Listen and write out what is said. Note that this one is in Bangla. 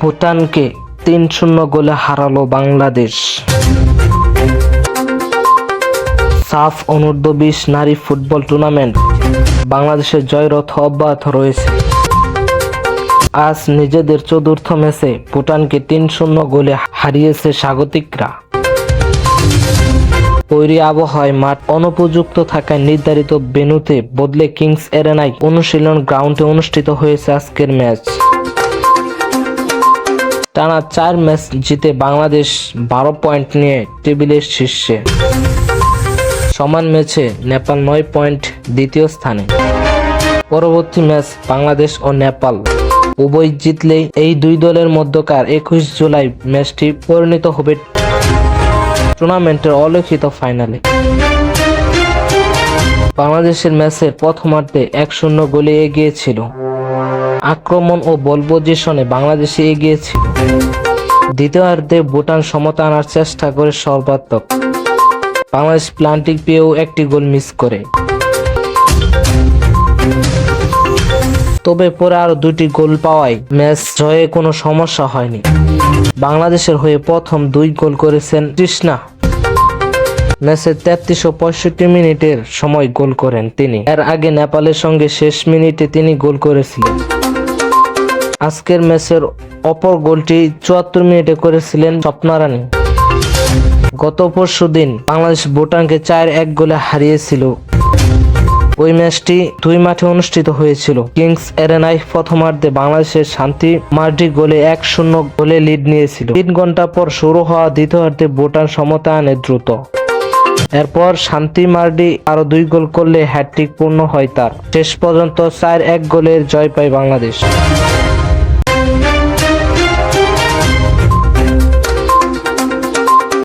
ভুটানকে তিন শূন্য গোলে হারালো বাংলাদেশ। সাফ অনূর্ধ্ব বিশ নারী ফুটবল টুর্নামেন্ট, বাংলাদেশের জয়রথ অব্যাহত রয়েছে। আজ নিজেদের চতুর্থ ম্যাচে ভুটানকে তিন শূন্য গোলে হারিয়েছে স্বাগতিকরা। তৈরি আবহাওয়ায় মাঠ অনুপযুক্ত থাকায় নির্ধারিত ভেন্যুতে বদলে কিংস এরেনায় অনুশীলন গ্রাউন্ডে অনুষ্ঠিত হয়েছে আজকের ম্যাচ। টানা চার ম্যাচ জিতে বাংলাদেশ বারো পয়েন্ট নিয়ে টেবিলের শীর্ষে। সমান ম্যাচে নেপাল নয় পয়েন্ট দ্বিতীয় স্থানে। পরবর্তী ম্যাচ বাংলাদেশ ও নেপাল। উভয় জিতলেই এই দুই দলের মধ্যকার একুশ জুলাই ম্যাচটি পরিণত হবে টুর্নামেন্টের অলিখিত ফাইনালে। বাংলাদেশের ম্যাচের প্রথমার্ধে এক শূন্য গোলে এগিয়ে ছিল আক্রমণ ও বল পজিশনে বাংলাদেশে এগিয়ে ছিল দ্বিতীয়ার্ধে ভুটান সমতা আনার চেষ্টা করে সর্বাত্মক। বাংলাদেশ প্লান্টিক পেয়েও একটি গোল মিস করে। তবে পরে আরও দুটি গোল পাওয়ায় ম্যাচ জয়ে কোনো সমস্যা হয়নি। বাংলাদেশের হয়ে প্রথম দুই গোল করেছেন তৃষ্ণা। ম্যাচের তেত্রিশশো পঁয়ষট্টি মিনিটের সময় গোল করেন তিনি। এর আগে নেপালের সঙ্গে শেষ মিনিটে তিনি গোল করেছিলেন। আজকের ম্যাচের অপর গোলটি চুয়াত্তর মিনিটে করেছিলেন স্বপ্নারানী গত পরশু দিন বাংলাদেশ ভুটানকে চার এক গোলে হারিয়েছিল। ওই ম্যাচটি দুই মাঠে অনুষ্ঠিত হয়েছিল। কিংস এরেনায় প্রথমার্ধে বাংলাদেশের শান্তি মার্ডি গোলে এক শূন্য গোলে লিড নিয়েছিল। তিন ঘণ্টা পর শুরু হওয়া দ্বিতীয়ার্ধে ভুটান সমতা আনে দ্রুত। এরপর শান্তি মার্ডি আরও দুই গোল করলে হ্যাটট্রিক পূর্ণ হয় তার। শেষ পর্যন্ত চার এক গোলের জয় পায় বাংলাদেশ।